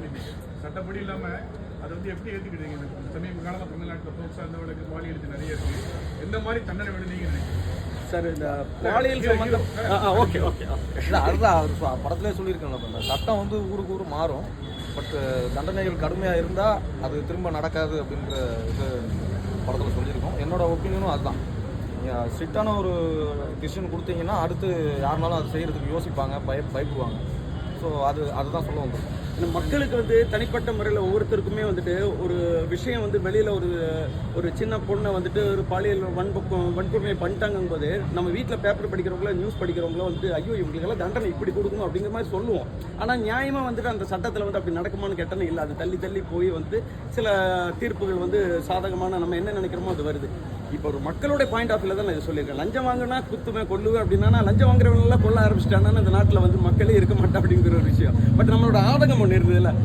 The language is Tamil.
பண்ணிட்டீங்க. சட்டப்படி இல்லாம அதை வந்து எப்படி ஏத்துக்கிட்டீங்க இந்த சமீப காலமா தமிழ்நாட்டில் போக்சா அந்த வழக்கு பாலியல் இது நிறைய இருக்கு. எந்த மாதிரி தண்டனை வேணும் நினைக்கிறீங்க? சார் இந்த பாலியல் சம்பந்தம் ஓகே ஓகே இல்லை அதுதான் அவர் சொ- படத்திலே சொல்லியிருக்கேன்ல இந்த சட்டம் வந்து ஊருக்கு ஊர் மாறும். பட் தண்டனைகள் கடுமையாக இருந்தால் அது திரும்ப நடக்காது அப்படின்ற இது படத்தில் சொல்லியிருக்கோம். என்னோட ஒப்பீனியனும் அதுதான். நீங்கள் ஸ்ட்ரிக்டான ஒரு டிசிஷன் கொடுத்தீங்கன்னா அடுத்து யாருனாலும் அதை செய்கிறதுக்கு யோசிப்பாங்க பய பயப்படுவாங்க. ஸோ அது அதுதான் சொல்ல வந்திருக்கோம் மக்களுக்கு வந்து தனிப்பட்ட முறையில் ஒவ்வொருத்தருக்குமே வந்துட்டு ஒரு விஷயம் வந்து வெளியில் ஒரு ஒரு சின்ன பொண்ணை வந்துட்டு ஒரு பாலியல் வன்பக்கம் வன்கொடுமை பண்ணிட்டாங்கும் போது நம்ம வீட்டில் பேப்பர் படிக்கிறவங்களோ நியூஸ் படிக்கிறவங்களோ வந்துட்டு ஐயோ இவங்களுக்கெல்லாம் தண்டனை இப்படி கொடுக்கணும் அப்படிங்கிற மாதிரி சொல்லுவோம். ஆனால் நியாயமாக வந்துட்டு அந்த சட்டத்தில் வந்து அப்படி நடக்குமான்னு கேட்டனே இல்லை. அது தள்ளி தள்ளி போய் வந்து சில தீர்ப்புகள் வந்து சாதகமான நம்ம என்ன நினைக்கிறோமோ அது வருது. இப்போ ஒரு மக்களுடைய பாயிண்ட் ஆஃப் வியூல தான் நான் இதை சொல்லியிருக்கேன். லஞ்சம் வாங்கினா குத்துமே கொள்ளுவேன் அப்படின்னா லஞ்சம் வாங்குறவங்க எல்லாம் கொல்ல ஆரம்பிச்சிட்டாங்கன்னா இந்த நாட்டில் வந்து மக்களே இருக்க மாட்டேன் அப்படிங்கிற ஒரு விஷயம். பட் நம்மளோட ஆதகம் ஒன்று இருந்ததுல